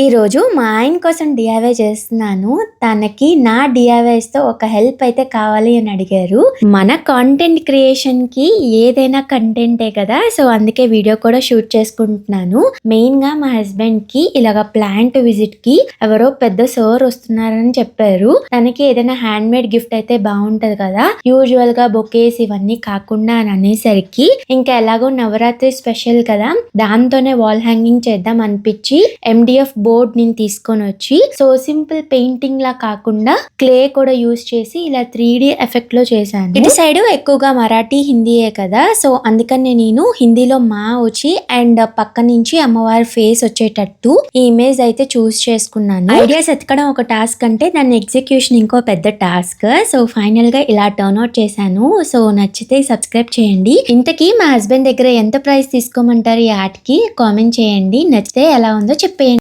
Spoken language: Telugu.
ఈ రోజు మా ఆయన కోసం డిఐవై చేస్తున్నాను. తనకి నా డిఐవైస్తో ఒక హెల్ప్ అయితే కావాలి అని అడిగారు. మన కాంటెంట్ క్రియేషన్కి ఏదైనా కంటెంటే కదా సో అందుకే వీడియో కూడా షూట్ చేసుకుంటున్నాను. మెయిన్గా మా హస్బెండ్కి ఇలాగ ప్లాంట్ విజిట్కి ఎవరో పెద్ద సోర్ వస్తున్నారని చెప్పారు. తనకి ఏదైనా హ్యాండ్ మేడ్ గిఫ్ట్ అయితే బాగుంటది కదా యూజువల్గా బొకేస్ ఇవన్నీ కాకుండా అని అనేసరికి ఇంకా ఎలాగో నవరాత్రి స్పెషల్ కదా దాంతోనే వాల్ హ్యాంగింగ్ చేద్దాం అనిపించి ఎండిఎఫ్ బోర్డ్ నేను తీసుకొని వచ్చి సో సింపుల్ పెయింటింగ్ లా కాకుండా క్లే కూడా యూస్ చేసి ఇలా త్రీ డి ఎఫెక్ట్లో చేశాను. ఇటు సైడ్ ఎక్కువగా మరాఠీ హిందీయే కదా సో అందుకనే నేను హిందీలో మా వచ్చి అండ్ పక్క నుంచి అమ్మవారి ఫేస్ వచ్చేటట్టు ఈ ఇమేజ్ అయితే చూస్ చేసుకున్నాను. ఐడియాస్ ఎతకడం ఒక టాస్క్ అంటే దాని ఎగ్జిక్యూషన్ ఇంకో పెద్ద టాస్క్. సో ఫైనల్గా ఇలా టర్న్ అవుట్ చేశాను. సో నచ్చితే సబ్స్క్రైబ్ చేయండి. ఇంతకీ మా హస్బెండ్ దగ్గర ఎంత ప్రైస్ తీసుకోమంటారు ఈ ఆర్ట్కి కామెంట్ చేయండి. నచ్చితే ఎలా ఉందో చెప్పేయండి.